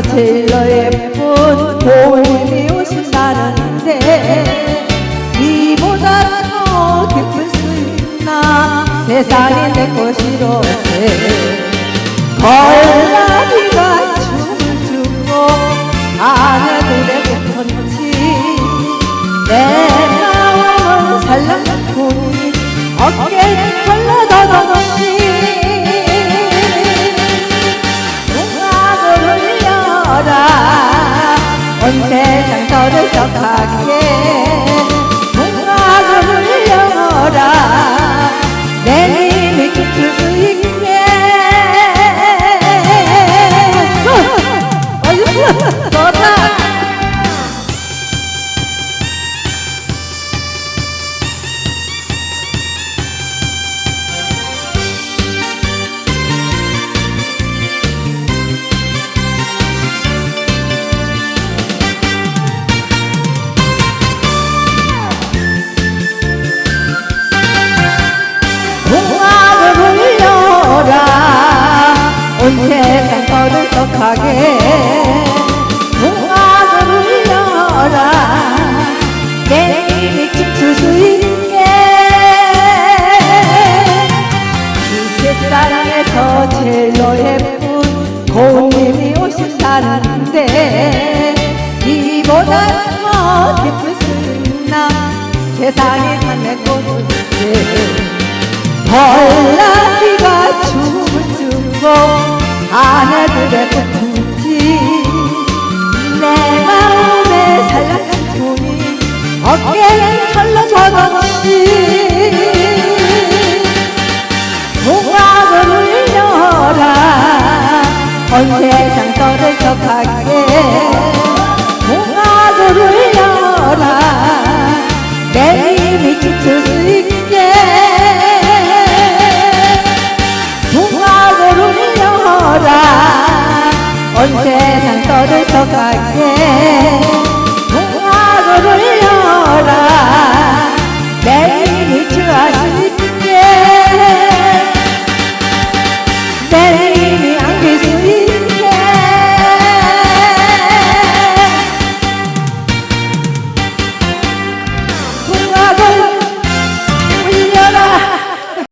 세상에서 제일로 예쁜 고인이 오신다는데 이보다 더 기쁠 수 있나 세상이 내 것이로세. 걸나비 세상 떠들 떠들썩하게 동화를 울려라. 내 힘이 춤출 수 있게. 이 세상에서 제일로 예쁜 고님이 오신다는데 이보다 더수 있나 세상에 한내 꽃을 벌나비가 춤을 추고 아내들의 온 세상 떠들썩하게 동화를 울려라 내 힘이 춤출 수 있게. 동화를 울려라. 온 세상 떠들썩하게 힘이 추하시